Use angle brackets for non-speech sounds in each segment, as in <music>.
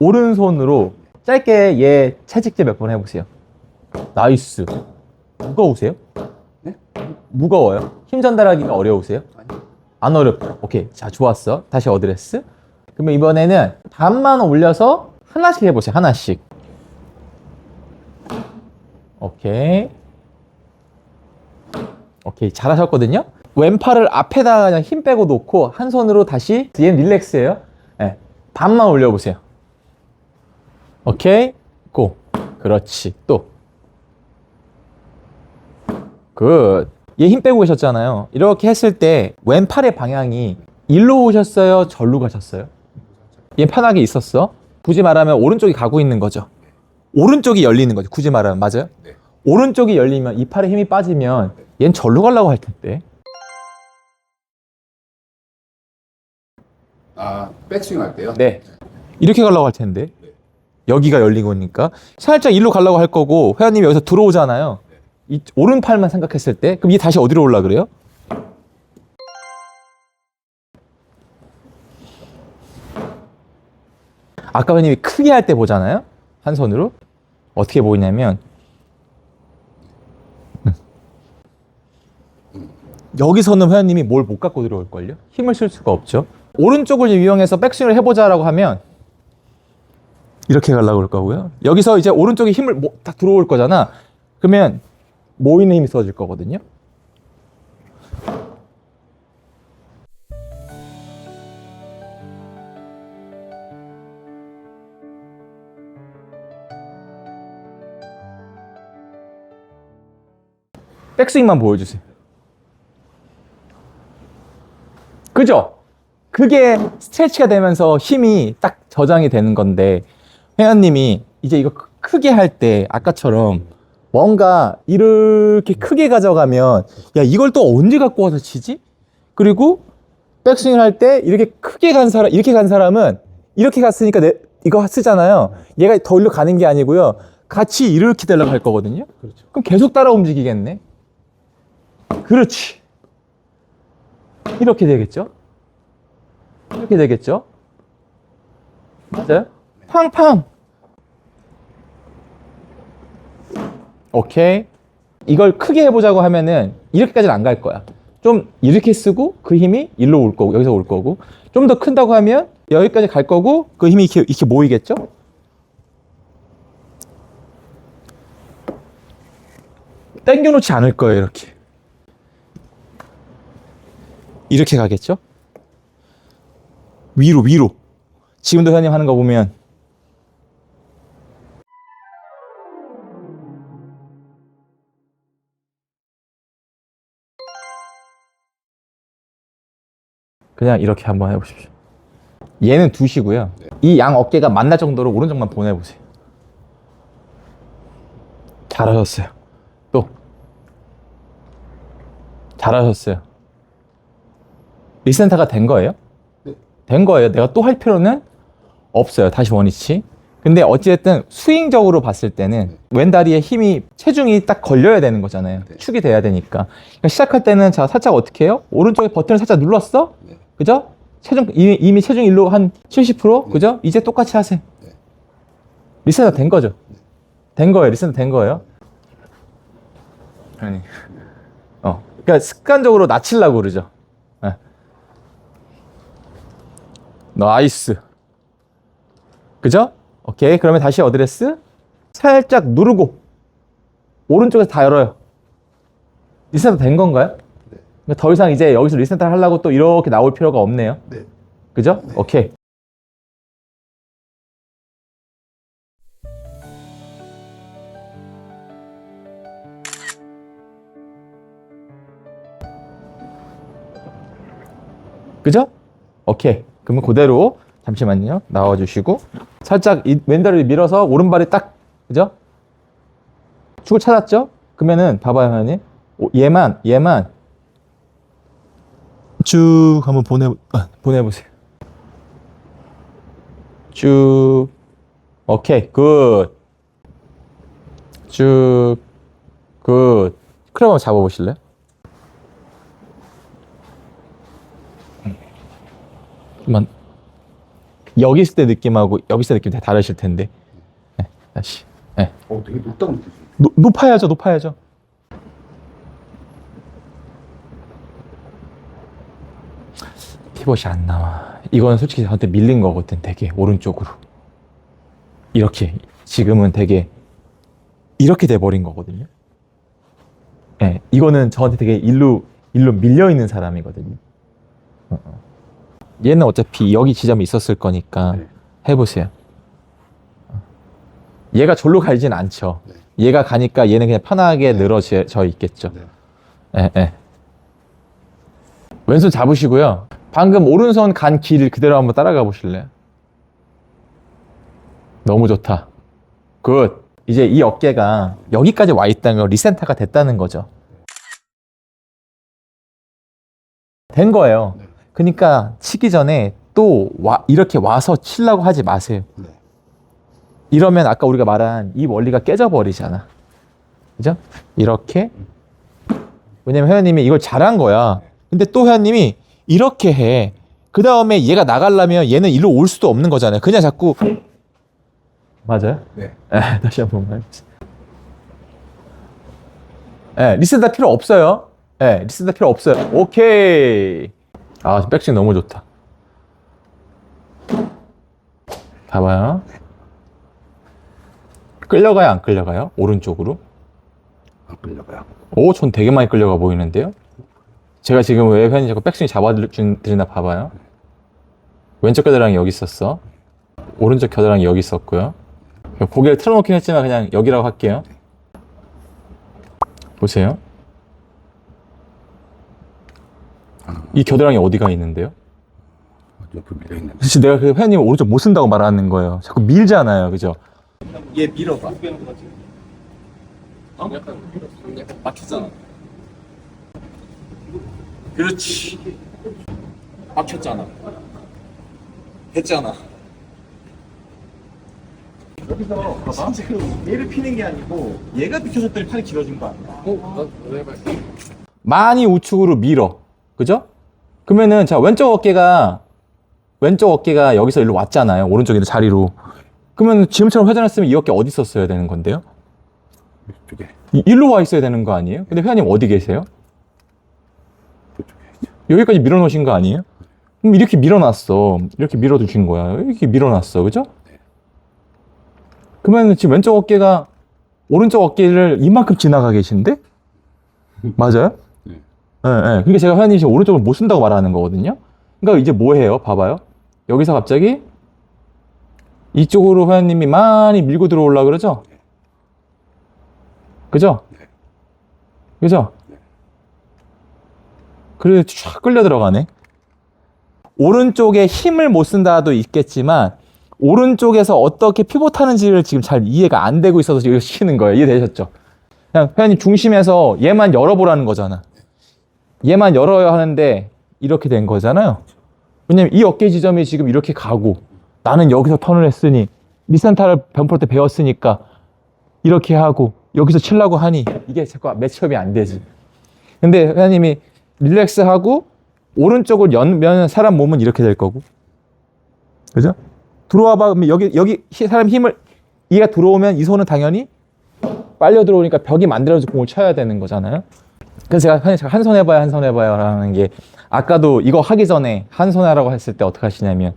오른손으로 짧게 얘 채찍질 몇 번 해보세요. 나이스. 무거우세요? 네? 무거워요? 힘 전달하기가 어려우세요? 아니. 안 어렵다. 오케이. 자, 좋았어. 다시 어드레스. 그러면 이번에는 반만 올려서 하나씩 해보세요. 하나씩. 오케이. 오케이. 잘하셨거든요? 왼팔을 앞에다가 그냥 힘 빼고 놓고 한 손으로 다시 얘는 릴렉스예요. 네. 반만 올려보세요. 오케이. 고. 그렇지. 또. 굿. 얘 힘 빼고 계셨잖아요. 이렇게 했을 때 왼팔의 방향이 일로 오셨어요? 절로 가셨어요? 얘 편하게 있었어. 굳이 말하면 오른쪽이 가고 있는 거죠. 오른쪽이 열리는 거죠. 굳이 말하면 맞아요? 네. 오른쪽이 열리면 이 팔에 힘이 빠지면 얘는 절로 가려고 할 텐데. 아, 백스윙 할 때요? 네. 이렇게 가려고 할 텐데. 여기가 열린 거니까 살짝 일로 가려고 할 거고 회원님이 여기서 들어오잖아요. 이 오른팔만 생각했을 때 그럼 얘 다시 어디로 올라 그래요? 아까 회원님이 크게 할 때 보잖아요. 한 손으로 어떻게 보이냐면 여기서는 회원님이 뭘 못 갖고 들어올걸요? 힘을 쓸 수가 없죠. 오른쪽을 이용해서 백스윙을 해보자라고 하면 이렇게 가려고 그럴 거고요. 여기서 이제 오른쪽에 힘을 모- 딱 들어올 거잖아. 그러면 모이는 힘이 써질 거거든요. 백스윙만 보여주세요. 그죠? 그게 스트레치가 되면서 힘이 딱 저장이 되는 건데 회원님이 이제 이거 크- 크게 할 때 아까처럼 뭔가 이렇게 크게 가져가면 야 이걸 또 언제 갖고 와서 치지? 그리고 백스윙을 할 때 이렇게 크게 간 사람 이렇게 간 사람은 이렇게 갔으니까 내, 이거 쓰잖아요. 얘가 더 일로 가는 게 아니고요. 같이 이렇게 되려고 할 거거든요. 그렇죠. 그럼 계속 따라 움직이겠네. 그렇지. 이렇게 되겠죠? 이렇게 되겠죠? 맞아요? 팡팡. 오케이. 이걸 크게 해보자고 하면은 이렇게까지는 안 갈 거야. 좀 이렇게 쓰고 그 힘이 일로 올 거고 여기서 올 거고 좀 더 큰다고 하면 여기까지 갈 거고 그 힘이 이렇게, 이렇게 모이겠죠? 당겨놓지 않을 거예요 이렇게 이렇게 가겠죠? 위로 위로 지금도 회원님 하는 거 보면 그냥 이렇게 한번 해보십시오 얘는 두시고요 이 양 어깨가 만날 정도로 오른쪽만 보내보세요 잘하셨어요 또 잘하셨어요 리센터가 된 거예요? 네. 된 거예요. 내가 또 할 필요는 없어요. 다시 원위치. 근데 어찌됐든 스윙적으로 봤을 때는 왼다리에 힘이 체중이 딱 걸려야 되는 거잖아요. 네. 축이 돼야 되니까. 그러니까 시작할 때는 자 살짝 어떻게 해요? 오른쪽에 버튼을 살짝 눌렀어? 네. 그죠? 체중 이미, 이미 체중 일로 한 70%? 그죠? 이제 똑같이 하세요. 네. 리센터 된 거죠? 된 거예요. 리센터 된 거예요. 아니. 어. 그러니까 습관적으로 낮추려고 그러죠. 예. 나이스. 그죠? 오케이. 그러면 다시 어드레스. 살짝 누르고. 오른쪽에서 다 열어요. 리센터 된 건가요? 네. 그러니까 더 이상 이제 여기서 리센터 하려고 또 이렇게 나올 필요가 없네요. 네. 그죠? 오케이. 그죠? 오케이. 그러면 그대로 잠시만요. 나와 주시고 살짝 이 왼다리를 밀어서 오른발이 딱 그죠? 축을 찾았죠? 그러면은 봐봐요. 오, 얘만 얘만 쭉 한번 보내 아, 보내보세요. 쭉 오케이 굿. 쭉 굿. 크럼 한번 잡아보실래요? 좀만 여기 있을 때 느낌하고 여기 있을 때 느낌 다 다르실 텐데. 네, 다시. 네. 어, 되게 느껴져요. 노, 높아야죠, 높아야죠. 피벗이 안 나와. 이건 솔직히 저한테 밀린 거거든, 되게 오른쪽으로. 이렇게 지금은 되게 이렇게 돼버린 거거든요. 예, 이거는 저한테 되게 일로 일로 밀려 있는 사람이거든요. 어, 어. 얘는 어차피 여기 지점이 있었을 거니까 네. 해보세요. 어. 얘가 절로 갈진 않죠. 네. 얘가 가니까 얘는 그냥 편하게 늘어져 있겠죠. 네. 예, 예. 왼손 잡으시고요. 방금 오른손 간길 그대로 한번 따라가 보실래요? 너무 좋다. 굿. 이제 이 어깨가 여기까지 와 있다는 거 리센터가 됐다는 거죠. 된 거예요. 네. 그러니까 치기 전에 또 와, 이렇게 와서 치려고 하지 마세요. 네. 이러면 아까 우리가 말한 이 원리가 깨져버리잖아. 그죠? 이렇게. 왜냐면 회원님이 이걸 잘한 거야. 근데 또 회원님이 이렇게 해. 그 다음에 얘가 나가려면 얘는 일로 올 수도 없는 거잖아요. 그냥 자꾸. 맞아요? 네. 에, 다시 한 번만. 예, 리셋 다 필요 없어요. 예, 리셋 다 필요 없어요. 오케이. 아, 백스윙 너무 좋다. 봐봐요. 끌려가요, 안 끌려가요? 오른쪽으로? 안 끌려가요. 오, 전 되게 많이 끌려가 보이는데요? 제가 지금 왜 회원이 자꾸 백스윙 잡아드리나 봐봐요. 왼쪽 겨드랑이 여기 있었어. 오른쪽 겨드랑이 여기 있었고요. 고개를 틀어놓긴 했지만 그냥 여기라고 할게요. 보세요. 이 겨드랑이 어디가 있는데요? 옆에 밀려 있는. 사실 내가 그 회원님 오른쪽 못 쓴다고 말하는 거예요. 자꾸 밀잖아요. 그죠? 얘 밀어봐. 어? 막혔잖아. 그렇지. 막혔잖아. 됐잖아. 여기서 봐봐. 얘를 피는 게 아니고 얘가 비켜줬더니 팔이 길어진 거 아니야? 어. 많이 우측으로 밀어. 그죠? 그러면은 자 왼쪽 어깨가 왼쪽 어깨가 여기서 일로 왔잖아요. 오른쪽에 자리로. 그러면 지금처럼 회전했으면 이 어깨 어디 있었어야 되는 건데요? 이쪽에. 이- 일로 와 있어야 되는 거 아니에요? 근데 회원님 어디 계세요? 여기까지 밀어놓으신 거 아니에요? 그럼 이렇게 밀어놨어. 이렇게 밀어두신 거야. 이렇게 밀어놨어. 그죠? 그러면 지금 왼쪽 어깨가 오른쪽 어깨를 이만큼 지나가 계신데? 맞아요? 네. 예, 예. 그러니까 제가 회원님 지금 오른쪽을 못 쓴다고 말하는 거거든요. 그러니까 이제 뭐 해요? 봐봐요. 여기서 갑자기 이쪽으로 회원님이 많이 밀고 들어오려 그러죠? 그죠? 네. 그죠? 그래 쫙 끌려 들어가네. 오른쪽에 힘을 못 쓴다도 있겠지만 오른쪽에서 어떻게 피봇하는지를 지금 잘 이해가 안 되고 있어서 지금 시키는 거예요. 이해되셨죠? 그냥 회원님 중심에서 얘만 열어보라는 거잖아. 얘만 열어야 하는데 이렇게 된 거잖아요. 왜냐면 이 어깨 지점이 지금 이렇게 가고 나는 여기서 턴을 했으니 리산타를 변포 때 배웠으니까 이렇게 하고 여기서 치려고 하니 이게 자꾸 매치업이 안 되지. 근데 회원님이 릴렉스 하고 오른쪽을 연면 사람 몸은 이렇게 될 거고. 그죠? 들어와 봐. 여기 여기 히- 사람 힘을 얘가 들어오면 이 손은 당연히 빨려 들어오니까 벽이 만들어서 공을 쳐야 되는 거잖아요. 그래서 제가 한손 해봐요, 한손 해봐요 라는 게 아까도 이거 하기 전에 한 손 하라고 했을 때 어떻게 하시냐면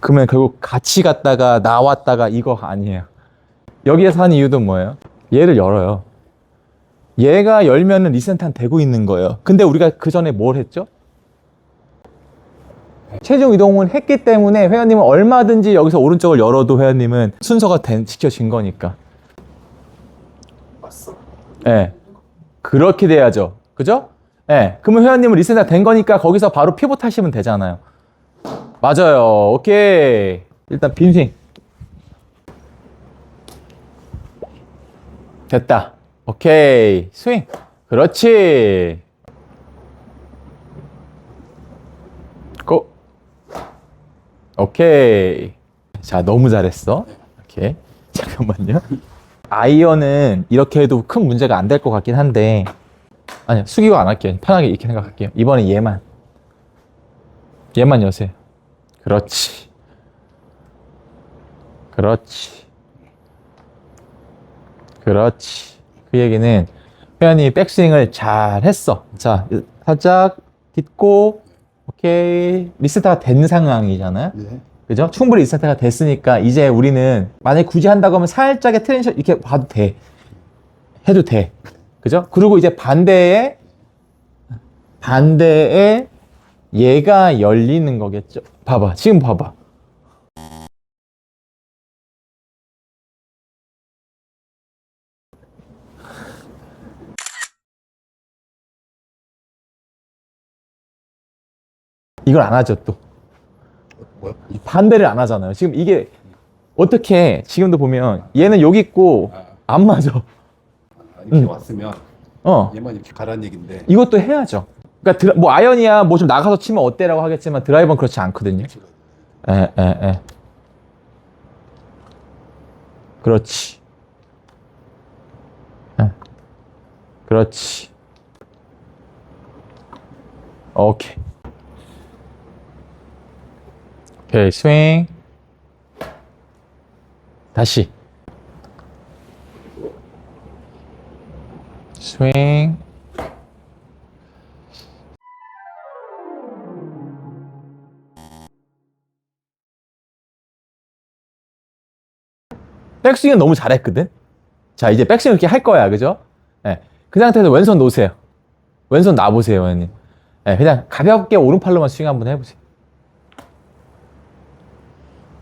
그러면 결국 같이 갔다가 나왔다가 이거 아니에요. 여기에서 한 이유도 뭐예요? 얘를 열어요. 얘가 열면은 리센트한 되고 있는 거예요. 근데 우리가 그 전에 뭘 했죠? 체중 이동을 했기 때문에 회원님은 얼마든지 여기서 오른쪽을 열어도 회원님은 순서가 된, 지켜진 거니까. 예. 네. 그렇게 돼야죠. 그죠? 예. 네. 그러면 회원님은 리센터 된 거니까 거기서 바로 피봇 하시면 되잖아요. 맞아요. 오케이. 일단 빈스윙. 됐다. 오케이. 스윙. 그렇지. 고. 오케이. 자, 너무 잘했어. 오케이. <laughs> 잠깐만요. 아이언은 이렇게 해도 큰 문제가 안 될 것 같긴 한데 아니요 숙이고 안 할게요 편하게 이렇게 생각할게요 이번에 얘만 얘만 여세요. 그렇지. 그렇지. 그렇지. 그 얘기는 회원이 백스윙을 잘 했어. 자, 살짝 딛고, 오케이. 리스타가 된 상황이잖아요. 네. 그죠? 충분히 리스타가 됐으니까 이제 우리는 만약에 굳이 한다고 하면 살짝의 트랜션 이렇게 봐도 돼. 해도 돼. 그죠? 그리고 이제 반대에 반대에 얘가 열리는 거겠죠? 봐봐. 지금 봐봐. 이걸 안 하죠, 또. 뭐야? 반대를 안 하잖아요. 지금 이게 어떻게 지금도 보면 얘는 여기 있고 아, 안 맞아. 아, 이렇게 응. 왔으면 어. 얘만 이렇게 가라는 얘긴데. 이것도 해야죠. 그러니까 드라- 뭐 아이언이야 뭐 좀 나가서 치면 어때라고 하겠지만 드라이버는 그렇지 않거든요. 에, 에, 에. 그렇지. 에. 그렇지. 오케이. 오케이, 스윙. 다시. 스윙. 백스윙은 너무 잘했거든? 자, 이제 백스윙 이렇게 할 거야, 그죠? 예. 그 상태에서 왼손 놓으세요. 왼손 놔보세요, 원님. 예, 그냥 가볍게 오른팔로만 스윙 한번 해보세요.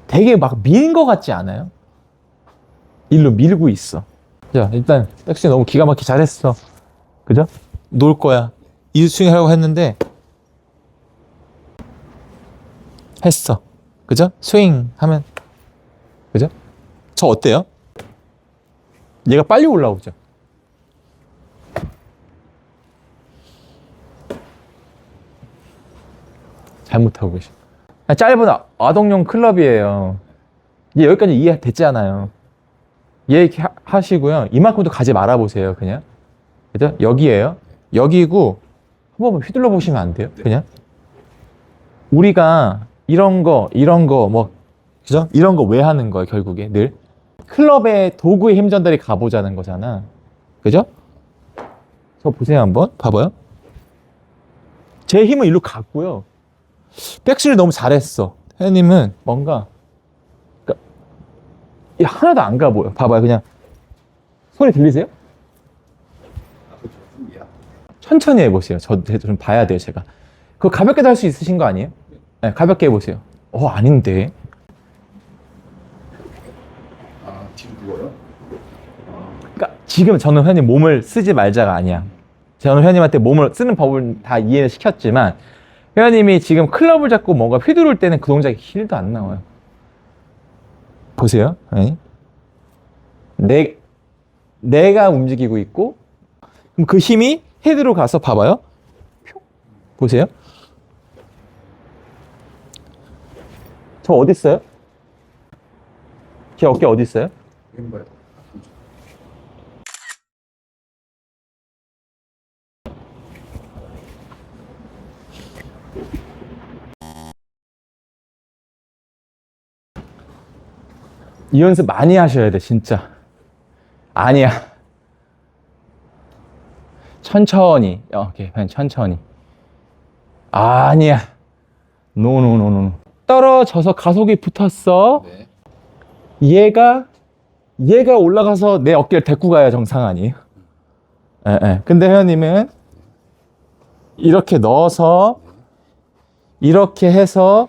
되게 막 미는 것 같지 않아요? 일로 밀고 있어. 자, 일단 백스윙 너무 기가 막히게 잘했어. 그죠? 놓을 거야. 이 스윙 하려고 했는데, 했어. 그죠? 스윙 하면, 그죠? 저 어때요? 얘가 빨리 올라오죠. 잘못하고 계셔. 아, 짧은 아- 아동용 클럽이에요. 얘 여기까지 이해됐잖아요. 얘 이렇게 하- 하시고요. 이만큼도 가지 말아 보세요, 그냥. 그죠? 여기에요. 여기고 한번 휘둘러 보시면 안 돼요, 그냥. 우리가 이런 거, 이런 거, 뭐, 그죠? 이런 거 왜 하는 거예요, 결국에 늘? 클럽의 도구의 힘 전달이 가보자는 거잖아. 그죠? 저 보세요, 한번. 봐봐요. 제 힘은 일로 갔고요. 백스를 너무 잘했어. 혜님은 뭔가, 그러니까 이 하나도 안 가 보여. 봐봐요, 그냥. 소리 들리세요? 천천히 해보세요. 저, 저- 좀 봐야 돼요, 제가. 그거 가볍게도 할 수 있으신 거 아니에요? 네, 가볍게 해보세요. 어, 아닌데. 아, 뒤로 누워요? 그러니까 지금 저는 회원님 몸을 쓰지 말자가 아니야. 저는 회원님한테 몸을 쓰는 법을 다 이해를 시켰지만 회원님이 지금 클럽을 잡고 뭔가 휘두를 때는 그 동작이 힐도 안 나와요. 보세요. 네. 내, 내가 움직이고 있고 그럼 그 힘이 헤드로 가서 봐봐요. 표. 보세요. 저 어디 있어요? 제 어깨 어디 있어요? 왼발. 이 연습 많이 하셔야 돼, 진짜. 아니야. 천천히. 어, 오케이, 천천히. 아니야. 노노노노. 떨어져서 가속이 붙었어. 네. 얘가, 얘가 올라가서 내 어깨를 데리고 가야 정상 아니에요? 예, 예. 근데 회원님은 이렇게 넣어서 이렇게 해서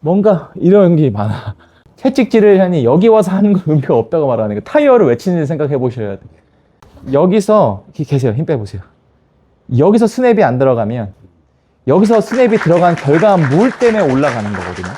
뭔가 이런 게 많아. 채찍질을 하니 여기 와서 하는 건 의미가 없다고 말하는 거. 타이어를 외치는지 생각해 보셔야 돼. 여기서 계세요. 힘 빼보세요. 여기서 스냅이 안 들어가면 여기서 스냅이 들어간 결과물 때문에 올라가는 거거든요.